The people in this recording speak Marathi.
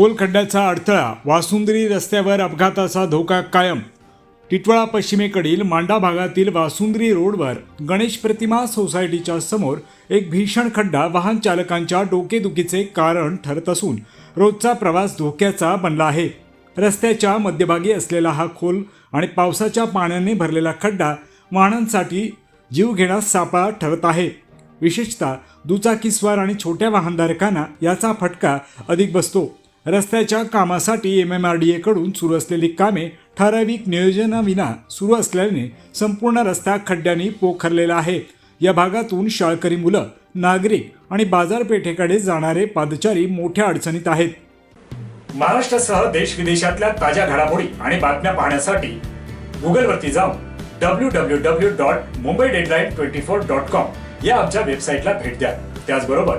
खोल खड्ड्याचा अडथळा वासुंदरी रस्त्यावर अपघाताचा धोका कायम. टिटवाळा पश्चिमेकडील मांडा भागातील वासुंद्री रोडवर गणेश प्रतिमा सोसायटीच्या समोर एक भीषण खड्डा वाहन चालकांच्या डोकेदुखीचे कारण ठरत असून रोजचा प्रवास धोक्याचा बनला आहे. रस्त्याच्या मध्यभागी असलेला हा खोल आणि पावसाच्या पाण्याने भरलेला खड्डा वाहनांसाठी जीवघेणा सापळा ठरत आहे. विशेषतः दुचाकीस्वार आणि छोट्या वाहनधारकांना याचा फटका अधिक बसतो. रस्त्याच्या कामासाठी एम एम आर डी एकडून सुरू असलेली कामे ठराविक नियोजनाविना सुरू असल्याने संपूर्ण रस्ता खड्ड्यांनी पोखरलेला आहे. या भागातून शाळकरी मुलं नागरिक आणि बाजारपेठेकडे जाणारे पादचारी मोठ्या अडचणीत आहेत. महाराष्ट्रासह देश विदेशातल्या ताज्या घडामोडी आणि बातम्या पाहण्यासाठी गुगलवरती जाऊन W W W dot Mumbai deadline twenty four dot com या आमच्या वेबसाईटला भेट द्या. त्याचबरोबर